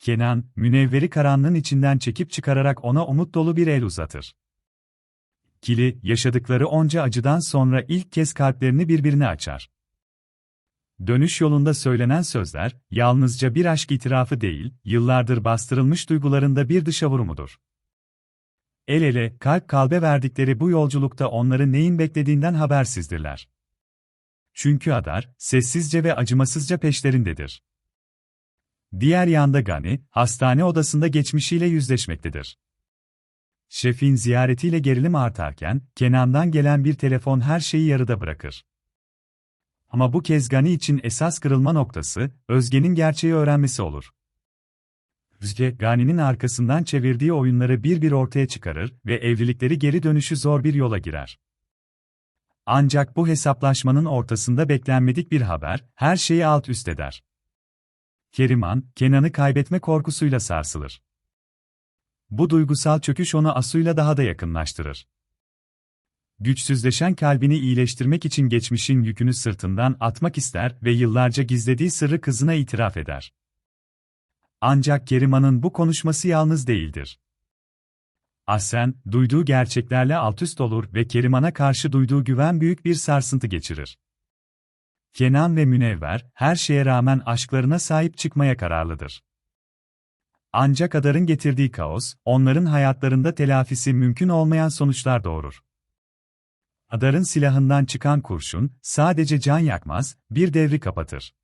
Kenan, Münevver'i karanlığın içinden çekip çıkararak ona umut dolu bir el uzatır. Kili, yaşadıkları onca acıdan sonra ilk kez kalplerini birbirine açar. Dönüş yolunda söylenen sözler, yalnızca bir aşk itirafı değil, yıllardır bastırılmış duygularında bir dışa vurumudur. El ele, kalp kalbe verdikleri bu yolculukta onları neyin beklediğinden habersizdirler. Çünkü Adar, sessizce ve acımasızca peşlerindedir. Diğer yanda Gani, hastane odasında geçmişiyle yüzleşmektedir. Şefin ziyaretiyle gerilim artarken, Kenan'dan gelen bir telefon her şeyi yarıda bırakır. Ama bu kez Gani için esas kırılma noktası, Özge'nin gerçeği öğrenmesi olur. Özge, Gani'nin arkasından çevirdiği oyunları bir bir ortaya çıkarır ve evlilikleri geri dönüşü zor bir yola girer. Ancak bu hesaplaşmanın ortasında beklenmedik bir haber, her şeyi alt üst eder. Keriman, Kenan'ı kaybetme korkusuyla sarsılır. Bu duygusal çöküş onu Asu'yla daha da yakınlaştırır. Güçsüzleşen kalbini iyileştirmek için geçmişin yükünü sırtından atmak ister ve yıllarca gizlediği sırrı kızına itiraf eder. Ancak Keriman'ın bu konuşması yalnız değildir. Ahsen, duyduğu gerçeklerle altüst olur ve Keriman'a karşı duyduğu güven büyük bir sarsıntı geçirir. Kenan ve Münevver, her şeye rağmen aşklarına sahip çıkmaya kararlıdır. Ancak Adar'ın getirdiği kaos, onların hayatlarında telafisi mümkün olmayan sonuçlar doğurur. Adar'ın silahından çıkan kurşun, sadece can yakmaz, bir devri kapatır.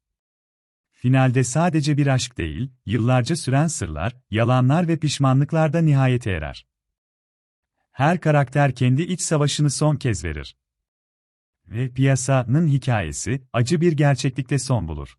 Finalde sadece bir aşk değil, yıllarca süren sırlar, yalanlar ve pişmanlıklar da nihayete erer. Her karakter kendi iç savaşını son kez verir. Ve piyasanın hikayesi, acı bir gerçeklikte son bulur.